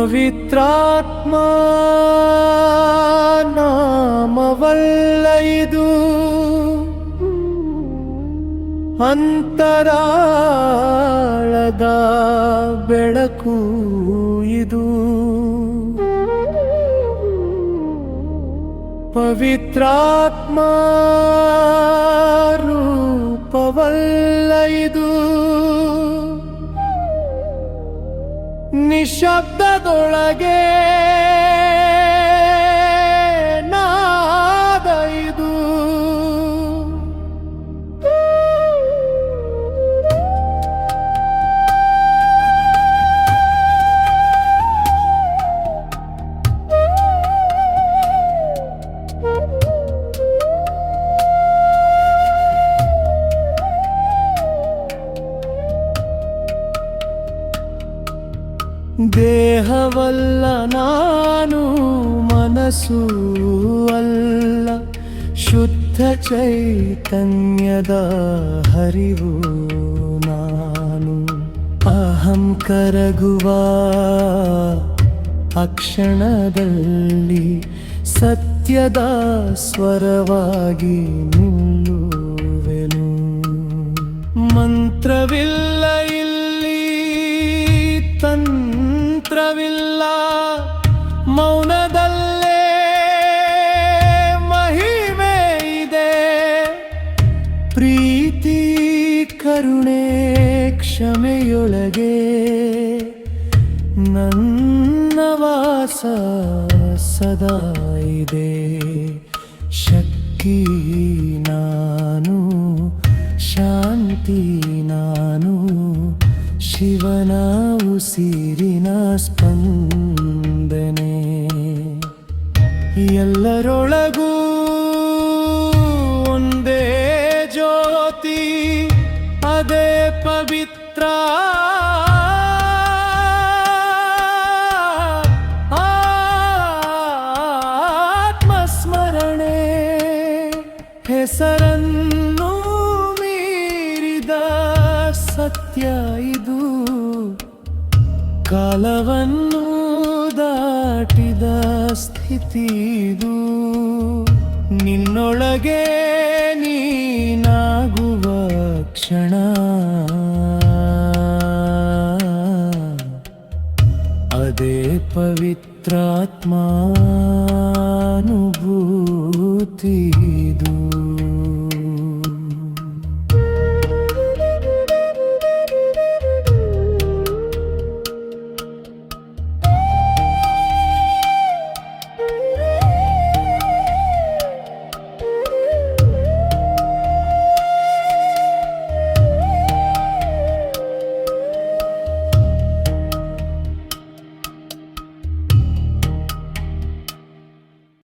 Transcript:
ಪವಿತ್ರಾತ್ಮ ನಾಮವಲ್ಲ ಇದು ಅಂತರಾಳದ ಬೆಳಕು ಇದು. ಪವಿತ್ರಾತ್ಮ ರೂಪವಲ್ಲ ಇದು. ನಿಶಬ್ದದೊಳಗೆ ದೇಹವಲ್ಲ ನಾನು ಮನಸ್ಸು ಅಲ್ಲ. ಶುದ್ಧ ಚೈತನ್ಯದ ಹರಿವು ನಾನು. ಅಹಂ ಕರಗುವ ಅಕ್ಷಣದಲ್ಲಿ ಸತ್ಯದ ಸ್ವರವಾಗಿ ನಿಲ್ಲುವೆನು. ಮಂತ್ರವಿಲ್ಲ ಇಲ್ಲಿ ತಂತ್ರವಿಲ್ಲ ಮೌನದಲ್ಲೇ ಮಹಿಮೆ ಇದೆ. ಪ್ರೀತಿ ಕರುಣೆ ಕ್ಷಮೆಯೊಳಗೆ ನನ್ನ ವಾಸ ಸದಾ ಇದೆ. ಶಕ್ತಿ ನಾನು ಶಾಂತಿ ಉಸಿರಿನ ಸ್ಪಂದನೆ. ಎಲ್ಲರೊಳಗೂ ಒಂದೇ ಜ್ಯೋತಿ ಅದೇ ಪವಿತ್ರ. ಆತ್ಮಸ್ಮರಣೆ ಹೆಸರನ್ನು ಮೀರಿದ ಸತ್ಯ ಇದು. ಕಾಲವನ್ನು ದಾಟಿದ ಸ್ಥಿತಿದು. ನಿನ್ನೊಳಗೆ ನೀನಾಗುವ ಕ್ಷಣ. ಅದೇ ಪವಿತ್ರಾತ್ಮಾನುಭೂತಿದು.